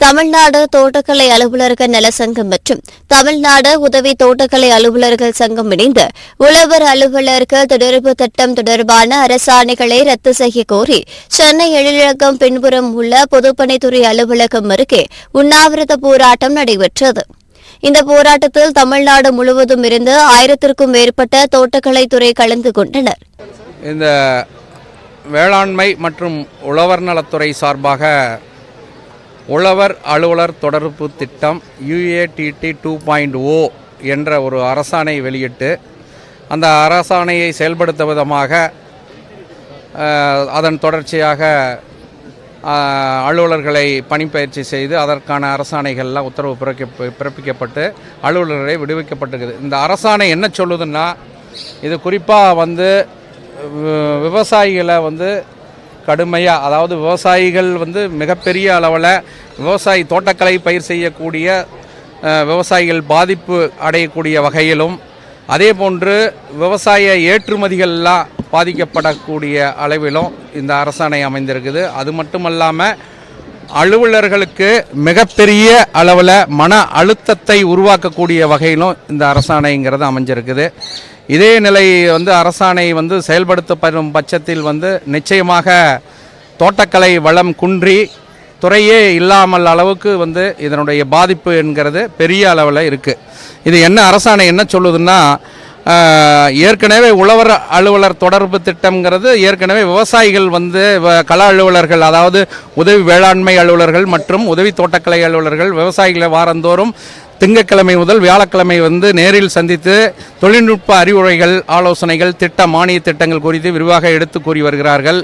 தமிழ்நாடு தோட்டக்கலை அலுவலர்கள் நல சங்கம் மற்றும் தமிழ்நாடு உதவி தோட்டக்கலை அலுவலர்கள் சங்கம் இணைந்து உழவர் அலுவலர்கள் தொடர்பு திட்டம் தொடர்பான அரசாணைகளை ரத்து செய்ய கோரி சென்னை எழிலகம் பின்புறம் உள்ள பொதுப்பணித்துறை அலுவலகம் அருகே உண்ணாவிரத போராட்டம் நடைபெற்றது. இந்த போராட்டத்தில் தமிழ்நாடு முழுவதும் இருந்து ஆயிரத்திற்கும் மேற்பட்ட தோட்டக்கலைத்துறை கலந்து கொண்டனர். இந்த வேளாண்மை மற்றும் உழவர் நலத்துறை சார்பாக உழவர் அலுவலர் தொடர்பு திட்டம் யுஏடிடி டூ பாயிண்ட் ஓ என்ற ஒரு அரசாணை வெளியிட்டு அந்த அரசாணையை செயல்படுத்த விதமாக அதன் தொடர்ச்சியாக அலுவலர்களை பணிப்பயிற்சி செய்து அதற்கான அரசாணைகள்லாம் உத்தரவு பிறக்க பிறப்பிக்கப்பட்டு அலுவலர்களை விடுவிக்கப்பட்டிருக்குது. இந்த அரசாணை என்ன சொல்லுதுன்னா இது குறிப்பாக வந்து வி- விவசாயிகளை வந்து கடுமையாக அதாவது விவசாயிகள் வந்து மிகப்பெரிய அளவில் விவசாயி தோட்டக்கலை பயிர் செய்யக்கூடிய விவசாயிகள் பாதிப்பு அடையக்கூடிய வகையிலும் அதே போன்று விவசாய ஏற்றுமதிகள்லாம் பாதிக்கப்படக்கூடிய அளவிலும் இந்த அரசாணை அமைந்திருக்குது. அது மட்டுமல்லாமல் அலுவலர்களுக்கு மிகப்பெரிய அளவில் மன அழுத்தத்தை உருவாக்கக்கூடிய வகையிலும் இந்த அரசாணைங்கிறது அமைஞ்சிருக்குது. இதே நிலை வந்து அரசாணை வந்து செயல்படுத்தப்படும் பட்சத்தில் வந்து நிச்சயமாக தோட்டக்கலை வளம் குன்றி துறையே இல்லாமல் அளவுக்கு வந்து இதனுடைய பாதிப்பு என்கிறது பெரிய அளவில் இருக்குது இது என்ன அரசாணை என்ன சொல்லுதுன்னா ஏற்கனவே உழவர் அலுவலர் தொடர்பு திட்டம்ங்கிறது ஏற்கனவே விவசாயிகள் வந்து கள அலுவலர்கள் அதாவது உதவி வேளாண்மை அலுவலர்கள் மற்றும் உதவி தோட்டக்கலை அலுவலர்கள் விவசாயிகளை வாரந்தோறும் திங்கட்கிழமை முதல் வியாழக்கிழமை வந்து நேரில் சந்தித்து தொழில்நுட்ப அறிவுரைகள் ஆலோசனைகள் திட்ட மானிய திட்டங்கள் குறித்து விரிவாக எடுத்து கூறி வருகிறார்கள்.